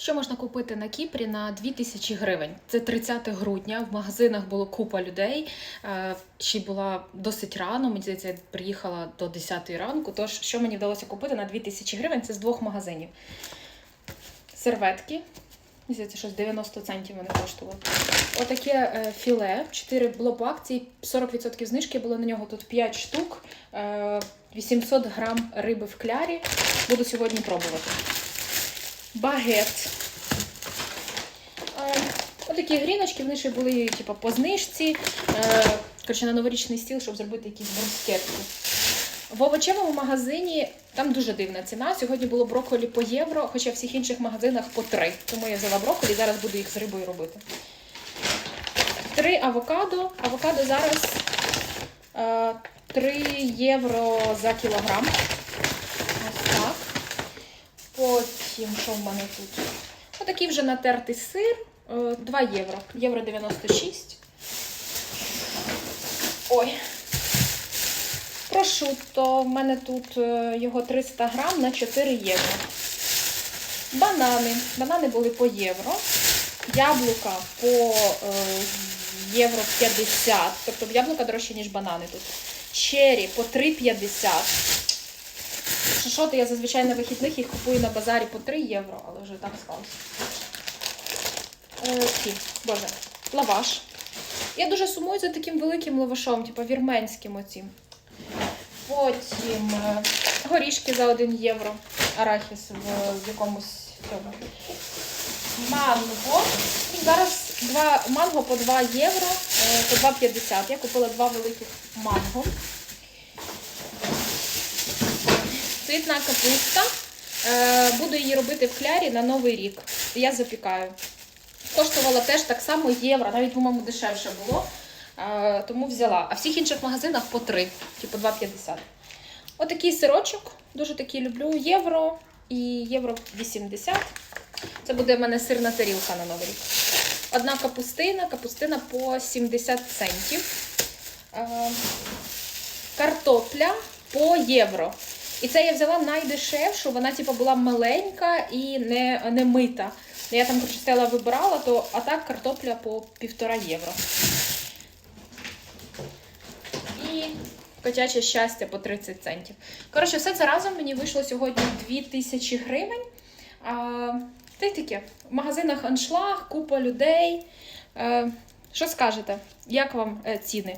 Що можна купити на Кіпрі на 2000 гривень? Це 30 грудня. В магазинах було купа людей. Е, Ще була досить рано. Мені здається, я приїхала до 10 ранку. Тож, що мені вдалося купити на 2000 гривень? Це з двох магазинів. Серветки. Мені здається, що з 90 центів вони коштували. Отаке е, філе. 4 було акції, 40% знижки було на нього. Тут 5 штук, е, 800 грам риби в клярі. Буду сьогодні пробувати. Багет. Е, Отакі гріночки, вони ще були типу, по знижці. Е, Коротше, на новорічний стіл, щоб зробити якісь брускетки. В овочевому магазині там дуже дивна ціна. Сьогодні було брокколі по євро, хоча в всіх інших магазинах по 3. Тому я взяла брокколі, зараз буду їх з рибою робити. Три авокадо. Авокадо зараз е, 3 євро за кілограм. Ось так. Потім, що в мене тут? Отакий вже натертий сир. е, 2 євро. Євро 96. Ой. Прошутто. В мене тут е, його 300 грам на 4 євро. Банани. Банани були по євро. Яблука по е, євро 50. Тобто яблука дорожче, ніж банани тут. Чері по 3,50. Шашоти я зазвичай на вихідних їх купую на базарі по 3 євро, але вже так склалося. Е, боже, лаваш. Я дуже сумую за таким великим лавашом, типу вірменським оцім. Потім е, горішки за 1 євро. Арахіс в, в якомусь цьому. Манго. І зараз два манго по 2 євро, е, по 2,50. Я купила два великих манго. Цвітна капуста. Е, Буду її робити в клярі на Новий рік. Я запікаю. Коштувала теж так само євро, навіть, по-моєму, дешевше було. Е, Тому взяла. А в всіх інших магазинах по 3, типу 2,50. Отакий сирочок. Дуже такий люблю. Євро і євро 80. Це буде в мене сирна тарілка на Новий рік. Одна капустина, капустина по 70 центів. Е, Картопля по євро. І це я взяла найдешевшу, вона типу, була маленька і не, не мита. Я там коротше, вибирала, то а так картопля по півтора євро. І котяче щастя по 30 центів. Коротше, все це разом мені вийшло сьогодні 2000 гривень. А, та й таке. В магазинах аншлаг, купа людей. Е, що скажете? Як вам е, ціни?